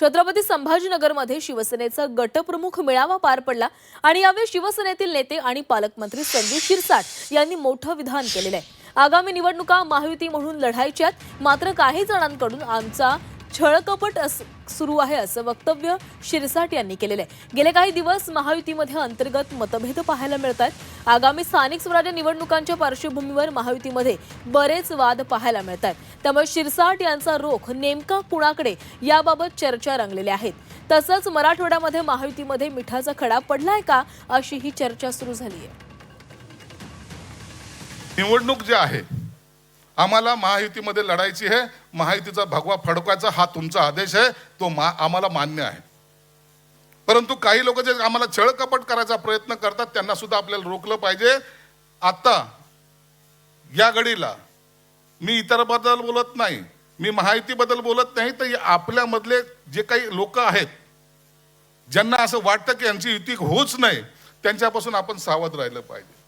छत्रपती संभाजीनगरमध्ये शिवसेनेचा गटप्रमुख मेळावा पार पडला आणि यावेळी शिवसेनेतील नेते आणि पालकमंत्री संजय शिरसाट यांनी मोठं विधान केलेलं आहे. आगामी निवडणुका महायुती म्हणून लढायच्यात मात्र काही जणांकडून आमचा छळकपट अस- सुरू आहे असं वक्तव्य शिरसाट यांनी केलेलं आहे. गेले काही दिवस महायुतीमध्ये अंतर्गत मतभेद पाहायला मिळत आहेत आगामी स्थानिक स्वराज्य निवडणुकांच्या पार्श्वभूमीवर महायुतीमध्ये बरेच वाद पाहायला मिळत आहेत त्यामुळे शिरसाट यांचा रोख नेमका कुणाकडे याबाबत चर्चा रंगलेल्या आहेत. तसंच मराठवाड्यामध्ये महायुतीमध्ये मिठाचा खडा पडलाय का अशी ही चर्चा सुरू झाली आहे निवडणूक जी आहे आम्हाला महायुतीमध्ये लढायची आहे. महायुतीचा भगवा फडकवायचा हा तुमचा आदेश आहे. तो मा आम्हाला मान्य आहे. परंतु काही लोक जे आम्हाला छळकपट करायचा प्रयत्न करतात त्यांना सुद्धा आपल्याला रोखलं पाहिजे. आता या घडीला मी इतरबद्दल बोलत नाही. मी महायुतीबद्दल बोलत नाही तर आपल्यामधले जे काही लोक आहेत ज्यांना असं वाटतं की यांची युती होऊच नाही त्यांच्यापासून आपण सावध राहिलं पाहिजे.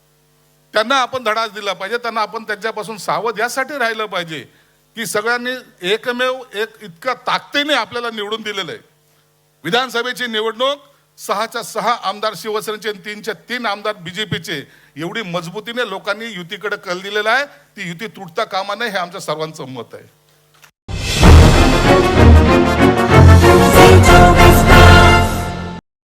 त्यांना आपण धडाच दिला पाहिजे त्यांना आपण त्यांच्यापासून सावध यासाठी राहिलं पाहिजे की सगळ्यांनी एकमेव एक इतक्या ताकदीने आपल्याला निवडून दिलेलं आहे. विधानसभेची निवडणूक सहाच्या सहा आमदार शिवसेनेचे आणि तीनच्या तीन आमदार बीजेपीचे एवढी मजबूतीने लोकांनी युतीकडे कल दिलेला आहे ती युती तुटता कामा नये हे आमच्या सर्वांचं मत आहे.